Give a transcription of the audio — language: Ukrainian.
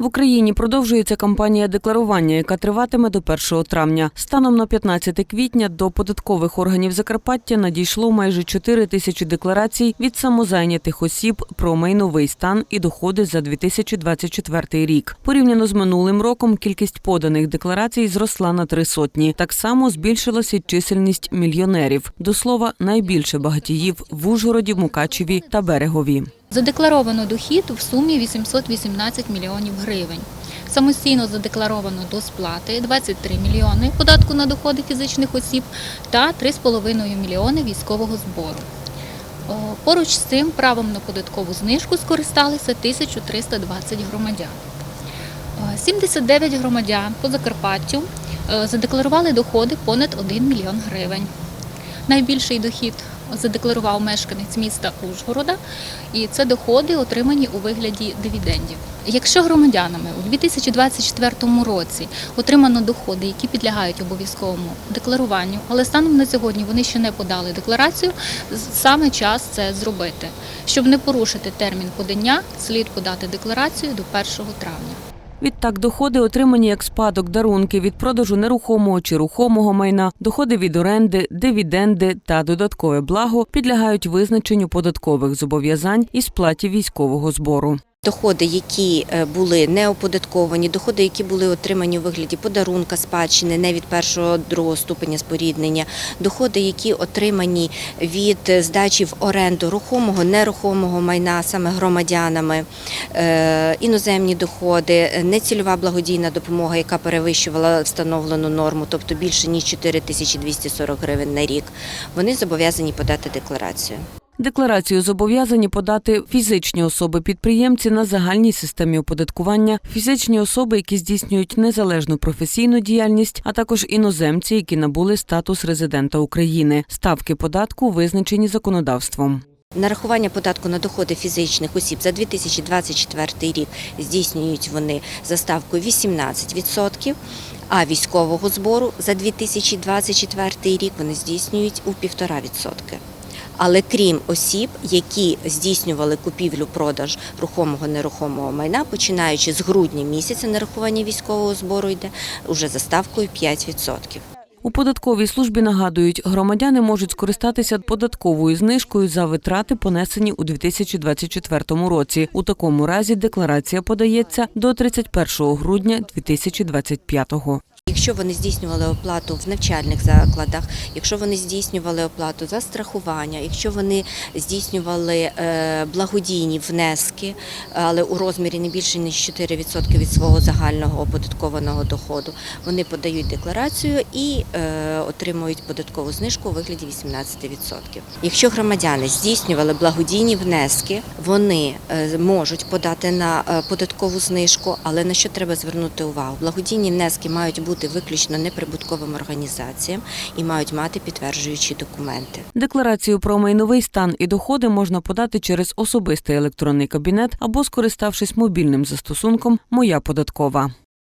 В Україні продовжується кампанія декларування, яка триватиме до 1 травня. Станом на 15 квітня до податкових органів Закарпаття надійшло майже 4 тисячі декларацій від самозайнятих осіб про майновий стан і доходи за 2024 рік. Порівняно з минулим роком кількість поданих декларацій зросла на три сотні. Так само збільшилася чисельність мільйонерів. До слова, найбільше багатіїв в Ужгороді, Мукачеві та Берегові. Задекларовано дохід в сумі 818 мільйонів гривень. Самостійно задекларовано до сплати 23 мільйони податку на доходи фізичних осіб та 3,5 мільйони військового збору. Поруч з цим правом на податкову знижку скористалися 1320 громадян. Е, 79 громадян по Закарпаттю е, задекларували доходи понад 1 мільйон гривень. Найбільший дохід задекларував мешканець міста Ужгорода, і це доходи, отримані у вигляді дивідендів. Якщо громадянами у 2024 році отримано доходи, які підлягають обов'язковому декларуванню, але станом на сьогодні вони ще не подали декларацію, саме час це зробити. Щоб не порушити термін подання, слід подати декларацію до 1 травня. Відтак, доходи, отримані як спадок, дарунки від продажу нерухомого чи рухомого майна, доходи від оренди, дивіденди та додаткове благо підлягають визначенню податкових зобов'язань і сплаті військового збору. Доходи, які е, були не оподатковані, доходи, які були отримані у вигляді подарунка, спадщини, не від першого другого ступеня споріднення, доходи, які отримані від е, здачі в оренду рухомого, нерухомого майна саме громадянами, е, іноземні доходи, нецільова благодійна допомога, яка перевищувала встановлену норму, тобто більше ніж 4240 гривень на рік, вони зобов'язані подати декларацію. Декларацію зобов'язані подати фізичні особи-підприємці на загальній системі оподаткування, фізичні особи, які здійснюють незалежну професійну діяльність, а також іноземці, які набули статус резидента України. Ставки податку визначені законодавством. Нарахування податку на доходи фізичних осіб за 2024 рік здійснюють вони за ставкою 18%, а військового збору за 2024 рік вони здійснюють у 1,5%. Але крім осіб, які здійснювали купівлю-продаж рухомого нерухомого майна, починаючи з грудня місяця нарахування військового збору йде уже за ставкою 5%. У податковій службі нагадують, громадяни можуть скористатися податковою знижкою за витрати, понесені у 2024 році. У такому разі декларація подається до 31 грудня 2025-го. Якщо вони здійснювали оплату в навчальних закладах, якщо вони здійснювали оплату за страхування, якщо вони здійснювали е, благодійні внески, але у розмірі не більше ніж 4% від свого загального оподаткованого доходу, вони подають декларацію і е, отримують податкову знижку у вигляді 18%. Якщо громадяни здійснювали благодійні внески, вони е, можуть подати на податкову знижку, але на що треба звернути увагу? Благодійні внески мають бути виключно неприбутковим організаціям і мають мати підтверджуючі документи. Декларацію про майновий стан і доходи можна подати через особистий електронний кабінет або скориставшись мобільним застосунком Моя податкова.